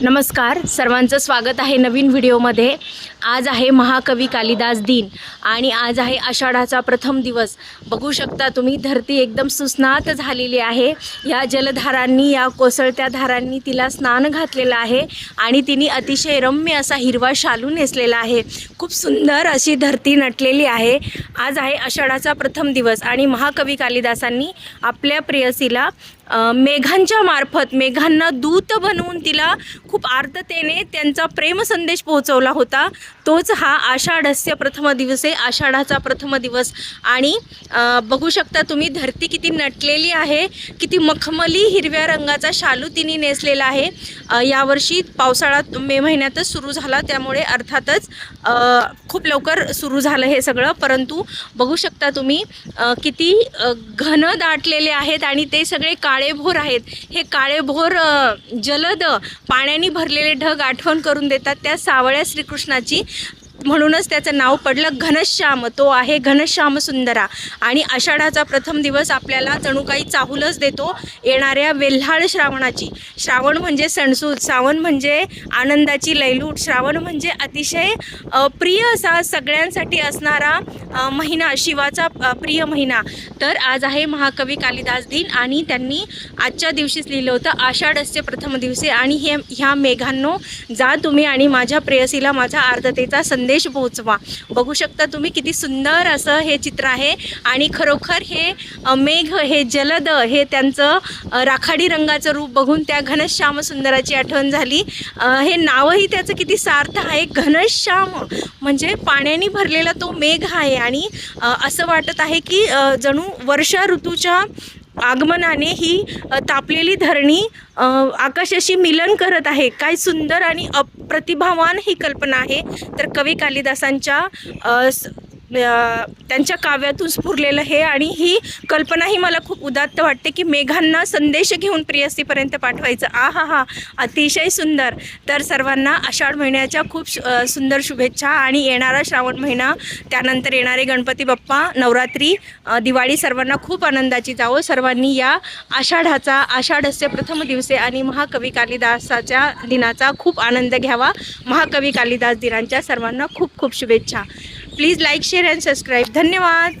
नमस्कार. सर्वांचं स्वागत आहे नवीन व्हिडिओमध्ये. आज आहे महाकवी कालिदास दिन आणि आज आहे आषाढाचा प्रथम दिवस. बघू शकता तुम्ही धरती एकदम सुस्नात झालेली आहे. या जलधारांनी या कोसळत्या धारांनी तिला स्नान घातलेलं आहे आणि तिने अतिशय रम्य असा हिरवा शालू नेसलेला आहे. खूप सुंदर अशी धरती नटलेली आहे. आज आहे आषाढाचा प्रथम दिवस आणि महाकवी कालिदासांनी आपल्या प्रेयसीला मेघांच्या मार्फत मेघांना दूत बनवून तिला खूप आर्ततेने त्यांचा प्रेम संदेश पोहोचवला होता. तोच हा आषाढस्य प्रथम दिवसे आषाढाचा प्रथम दिवस. आणि बघू शकता तुम्ही धरती किती नटलेली आहे किती मखमली हिरव्या रंगाचा शालू तिने नेसलेला आहे. यावर्षी पावसाळा मे महिन्यातच सुरू झाला त्यामुळे अर्थातच खूप लवकर सुरू झालं हे सगळं. परंतु बघू शकता तुम्ही किती घन दाटलेले आहेत आणि ते सगळे काळेभोर आहेत. हे काळेभोर जलद पाण्याने भरलेले ढग आठवण करून देतात त्या सावळ्या श्रीकृष्णाची. म्हणूनच त्याचं नाव पडलं घनश्याम. तो आहे घनश्याम सुंदरा. आणि आषाढाचा प्रथम दिवस आपल्याला जणू काही चाहूलच देतो येणाऱ्या वेल्हाळ श्रावणाची. श्रावण म्हणजे सणसूद श्रावण म्हणजे आनंदाची लैलूट श्रावण म्हणजे अतिशय प्रिय असा सगळ्यांसाठी असणारा महिना शिवाचा प्रिय महिना. तर आज आहे महाकवी कालिदास दिन आणि त्यांनी आजच्या दिवशीच लिहिलं होतं आषाढस्य प्रथम दिवसे. आणि हे ह्या मेघांनो जा तुम्ही आणि माझ्या प्रेयसीला माझा आर्धतेचा संदेश पोहोचवा बघू शकता तुम्ही किती सुंदर असं हे चित्र आहे. आणि खरोखर हे मेघ हे जलद हे त्यांचं राखाडी रंगाचं रूप बघून त्या घनश्याम सुंदराची आठवण झाली. हे नावही त्याचं किती सार्थ आहे. घनश्याम म्हणजे पाण्याने भरलेला तो मेघ आहे. आणि असं वाटत आहे की जणू वर्षा ऋतूच्या आगमनाने ही तापलेली धरणी आकाशाशी मिलन करत आहे. काय सुंदर आणि अप्रतिभावान ही कल्पना आहे. तर कवी कालिदासांच्या त्यांच्या काव्यातून स्फुरलेलं हे आणि ही कल्पनाही मला खूप उदात्त वाटते की मेघांना संदेश घेऊन प्रियसीपर्यंत पाठवायचं. आ हा हा. अतिशय सुंदर. तर सर्वांना आषाढ महिन्याच्या खूप सुंदर शुभेच्छा आणि येणारा श्रावण महिना त्यानंतर येणारे गणपती बाप्पा नवरात्री दिवाळी सर्वांना खूप आनंदाची जावो. सर्वांनी या आषाढाचा आषाढस्य प्रथम दिवसे आणि महाकवी कालिदासाच्या दिनाचा खूप आनंद घ्यावा. महाकवी कालिदास दिनांच्या सर्वांना खूप खूप शुभेच्छा. Please like share and subscribe. धन्यवाद.